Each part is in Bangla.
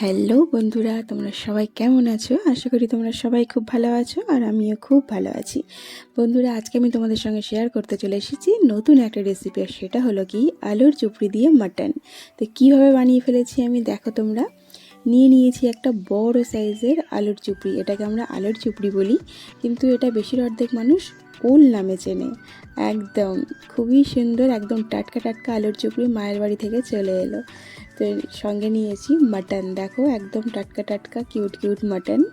হ্যালো বন্ধুরা, তোমরা সবাই কেমন আছো? আশা করি তোমরা সবাই খুব ভালো আছো আর আমিও খুব ভালো আছি। বন্ধুরা, আজকে আমি তোমাদের সঙ্গে শেয়ার করতে চলে এসেছি নতুন একটা রেসিপি আর সেটা হলো কি? আলুর চুপড়ি দিয়ে মাটন তো কীভাবে বানিয়ে ফেলেছি আমি দেখো তোমরা। নিয়ে নিয়েছি একটা বড় সাইজের আলুর চুপড়ি। এটাকে আমরা আলুর চুপড়ি বলি। কিন্তু এটা বেশির অর্ধেক মানুষ ওল নামে চেনে। একদম খুবই সুন্দর, একদম টাটকা টাটকা আলুর চুপড়ি মায়ের বাড়ি থেকে চলে এলো। তো সঙ্গে নিয়েছি মাটন। দেখো একদম টাটকা টাটকা কিউট কিউট মাটন।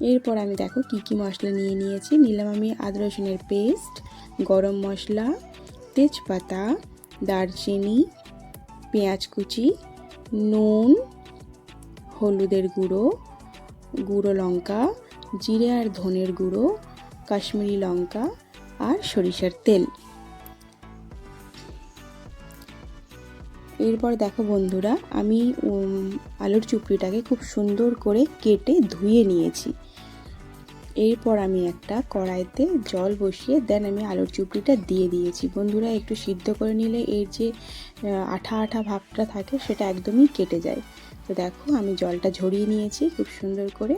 এরপর আমি দেখো কি কি মশলা নিয়ে নিয়েছি। নিলাম আমি আদা রসুনের পেস্ট, গরম মশলা, তেজপাতা, দারচিনি, পেঁয়াজ কুচি, নুন হলুদের গুঁড়ো গুঁড়ো লঙ্কা, জিরে আর ধনের গুঁড়ো, কাশ্মীরি লঙ্কা আর সরিষার তেল। এরপর দেখো বন্ধুরা, আমি আলুর চুপড়িটাকে খুব সুন্দর করে কেটে ধুয়ে নিয়েছি। এরপর আমি একটা কড়াইতে জল বসিয়ে, দেন আমি আলুর চুপড়িটা দিয়ে দিয়েছি। বন্ধুরা, একটু সিদ্ধ করে নিলে এর যে, আঠা আঠা ভাবটা থাকে, সেটা একদমই কেটে যায়। তো দেখো, আমি জলটা ঝরিয়ে নিয়েছি খুব সুন্দর করে।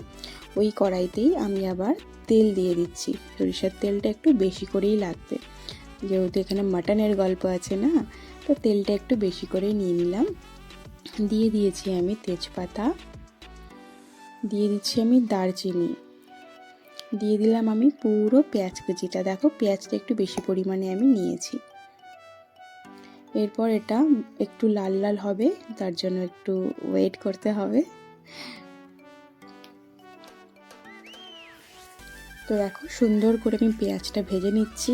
ওই কড়াইতেই আমি আবার তেল দিয়ে দিচ্ছি। সরিষার তেলটা একটু বেশি করেই লাগবে। যেহেতু এখানে মাটনের গল্প আছে না, তো তেলটা একটু বেশি করেই নিয়ে নিলাম। দিয়ে দিয়েছি আমি তেজপাতা। দিয়ে দিচ্ছি আমি দারচিনি। দিয়ে দিলাম আমি পুরো পেঁয়াজ কুচিটা। দেখো, পেঁয়াজটা একটু বেশি পরিমাণে আমি নিয়েছি। এরপর এটা একটু লাল লাল হবে, তার জন্য একটু ওয়েট করতে হবে। তো দেখো, সুন্দর করে আমি পেঁয়াজটা ভেজে নিচ্ছি।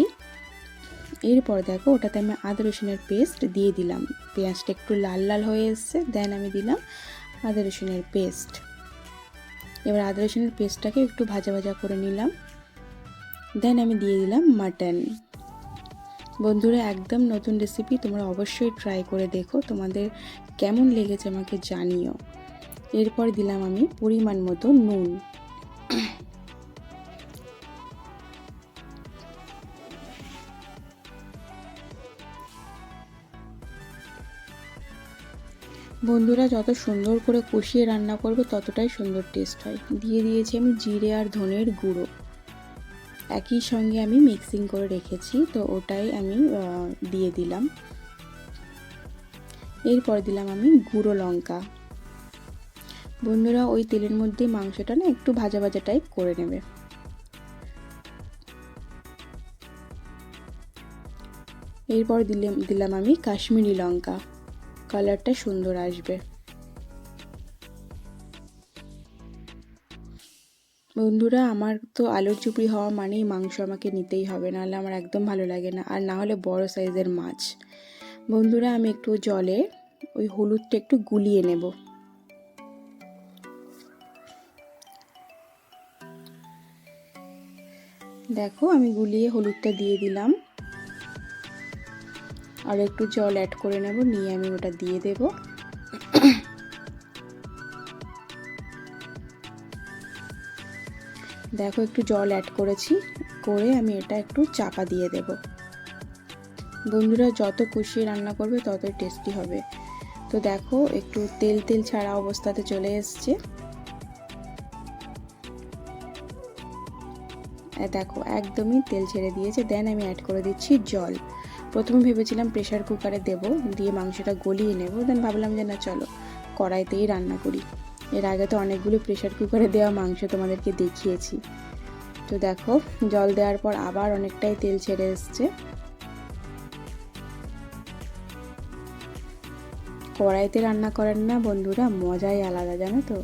এরপর দেখো, ওটাতে আমি আদা রসুনের পেস্ট দিয়ে দিলাম। পেঁয়াজটা একটু লাল লাল হয়ে এসছে দেন আমি দিলাম আদা রসুনের পেস্ট এবার আদা রসুনের পেস্টটাকে একটু ভাজা ভাজা করে নিলাম। দেন আমি দিয়ে দিলাম মাটন বন্ধুরা, একদম নতুন রেসিপি তোমরা অবশ্যই ট্রাই করে দেখো। তোমাদের কেমন লেগেছে আমাকে জানিও। এরপর দিলাম আমি পরিমাণ মতো নুন। বন্ধুরা, যত সুন্দর করে কষিয়ে রান্না করবে, ততটাই সুন্দর টেস্ট হয়। দিয়ে দিয়েছি আমি জিরে আর ধনের গুঁড়ো। একই সঙ্গে আমি মিক্সিং করে রেখেছি, তো ওটাই আমি দিয়ে দিলাম। এরপর দিলাম আমি গুঁড়ো লঙ্কা। বন্ধুরা, ওই তেলের মধ্যে মাংসটা না একটু ভাজা ভাজা টাইপ করে নেবে। এরপর দিলাম দিলাম আমি কাশ্মীরি লঙ্কা। কালারটা সুন্দর আসবে। বন্ধুরা, আমার তো আলুর চুপড়ি হওয়া মানেই মাংস আমাকে নিতেই হবে, নাহলে আমার একদম ভালো লাগে না। আর না হলে বড় সাইজের মাছ। বন্ধুরা, আমি একটু জলে ওই হলুদটা একটু গুলিয়ে নেব। দেখো, আমি গুলিয়ে হলুদটা দিয়ে দিলাম। আর একটু জল অ্যাড করে নেব, নিয়ে আমি ওটা দিয়ে দেব। দেখো, একটু জল অ্যাড করেছি। করে আমি এটা একটু চাপা দিয়ে দেব। বন্ধুরা, যত কষিয়ে রান্না করবে, ততই টেস্টি হবে। তো দেখো, একটু তেল তেল ছাড়া অবস্থাতে চলে এসছে। দেখো, একদমই তেল ছেড়ে দিয়েছে। দেন আমি অ্যাড করে দিচ্ছি জল। প্রথমে ভেবেছিলাম প্রেশার কুকারে দেব, দিয়ে মাংসটা গলিয়ে নেব। দেন ভাবলাম যে না, চলো, কড়াইতেই রান্না করি। এর আগে তো অনেকগুলো প্রেশার কুকারে দেওয়া মাংস তোমাদেরকে দেখিয়েছি। তো দেখো, জল দেওয়ার পর আবার অনেকটাই তেল ছেড়ে এসছে। কড়াইতে রান্না করেন না বন্ধুরা, মজাই আলাদা, জানো তো?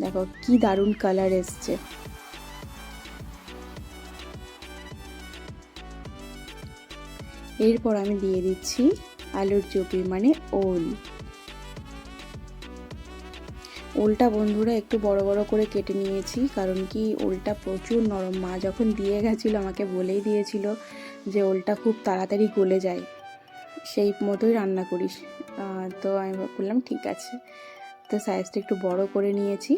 দেখো, কি দারুণ কালার এসছে। এরপর আমি দিয়ে দিচ্ছি আলুর চুপড়ি মানে ওল। ওলটা বন্ধুরা একটু বড় বড় করে কেটে নিয়েছি, কারণ কি ওলটা প্রচুর নরম। মা যখন দিয়ে গেছিল, আমাকে বলেই দিয়েছিল যে ওলটা খুব তাড়াতাড়ি গলে যায়। সেই মতোই রান্না করিস। তো আমি বললাম, ঠিক আছে। তো সাইজটা একটু বড় করে নিয়েছি।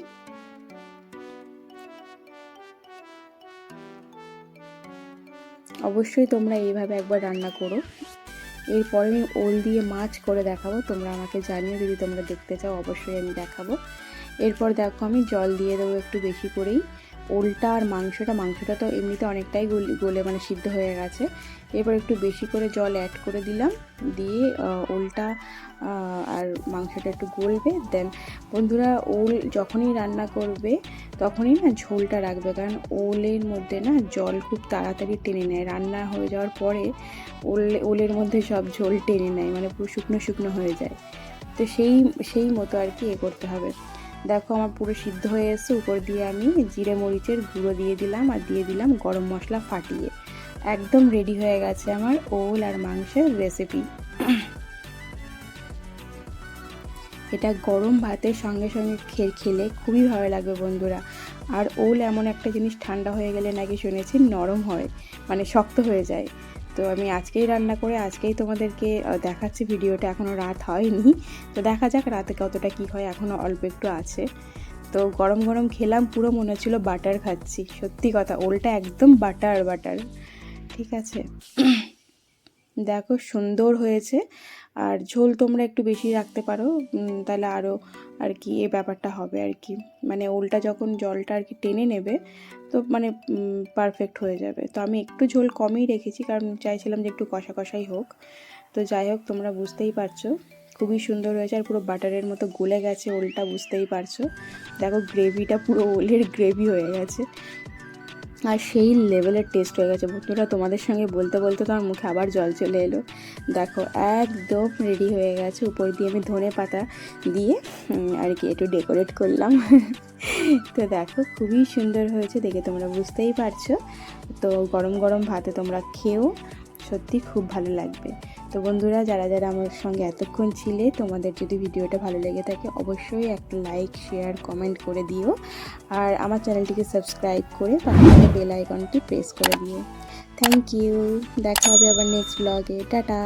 অবশ্যই তোমরা এইভাবে একবার রান্না করো। এরপরে আমি ওল দিয়ে মাছ করে দেখাবো। তোমরা আমাকে জানিও, যদি তোমরা দেখতে চাও, অবশ্যই আমি দেখাবো। এরপর দেখো, আমি জল দিয়ে দেবো একটু বেশি করেই। ওলটা আর মাংসটা মাংসটা তো এমনিতে অনেকটাই গলি মানে সিদ্ধ হয়ে গেছে। এরপর একটু বেশি করে জল অ্যাড করে দিলাম। দিয়ে ওলটা আর মাংসটা একটু গলবে। দেন বন্ধুরা, ওল যখনই রান্না করবে, তখনই না ঝোলটা রাখবে। কারণ ওলের মধ্যে না জল খুব তাড়াতাড়ি টেনে নেয়। রান্না হয়ে যাওয়ার পরে ওল, ওলের মধ্যে সব ঝোল টেনে নেয়। মানে পুরো শুকনো শুকনো হয়ে যায়। তো সেই সেই মতো আর কি এ করতে হবে। দেখো আমার পুরো সিদ্ধ হয়ে এসছে। উপর দিয়ে আমি জিরে মরিচের গুঁড়ো দিয়ে দিলাম আর দিয়ে দিলাম গরম মশলা ফাটিয়ে। একদম রেডি হয়ে গেছে আমার ওল আর মাংসের রেসিপি এটা গরম ভাতের সঙ্গে সঙ্গে খেলে খুবই ভালো লাগবে বন্ধুরা। আর ওল এমন একটা জিনিস ঠান্ডা হয়ে গেলে নাকি শুনেছি নরম হয় মানে শক্ত হয়ে যায়। তো আমি আজকেই রান্না করে, আজকেই তোমাদেরকে দেখাচ্ছি ভিডিওটা। এখনও রাত হয়নি। তো দেখা যাক রাতে কতটা কি হয় এখনও অল্প একটু আছে। তো গরম গরম খেলাম, পুরো মনে হচ্ছিল বাটার খাচ্ছি। সত্যি কথা, ওলটা একদম বাটার বাটার। ঠিক আছে? দেখো সুন্দর হয়েছে। আর ঝোল তোমরা একটু বেশি রাখতে পারো তাহলে আরও আর কি এই ব্যাপারটা হবে আর কি। মানে ওলটা যখন জলটা আর কি টেনে নেবে, তো মানে পারফেক্ট হয়ে যাবে। তো আমি একটু ঝোল কমই রেখেছি, কারণ চাইছিলাম যে একটু কষা কষাই হোক। তো যাই হোক, তোমরা বুঝতেই পারছ। খুবই সুন্দর হয়েছে আর পুরো বাটারের মতো গলে গেছে ওলটা, বুঝতেই পারছ। দেখো গ্রেভিটা পুরো ওলের গ্রেভি হয়ে গেছে। আর সেই লেভেলের টেস্ট হয়ে গেছে। বন্ধুরা, তোমাদের সঙ্গে বলতে বলতে তো আমার মুখে আবার জল চলে এলো। দেখো, একদম রেডি হয়ে গেছে। উপর দিয়ে আমি ধনে পাতা দিয়ে আর কি একটু ডেকোরেট করলাম। তো দেখো, খুবই সুন্দর হয়েছে দেখে তোমরা বুঝতেই পারছ। তো গরম গরম ভাতে তোমরা খেও। সত্যি খুব ভালো লাগবে। তো বন্ধুরা, যারা যারা আমার সঙ্গে এতক্ষণ ছিলে, তোমাদের যদি ভিডিওটা ভালো লেগে থাকে, অবশ্যই একটা লাইক শেয়ার কমেন্ট করে দিও। আর আমার চ্যানেলটিকে সাবস্ক্রাইব করে পাশে বেল আইকনটি প্রেস করে দিও। থ্যাংক ইউ দেখা হবে আবার নেক্সট ব্লগে টাটা!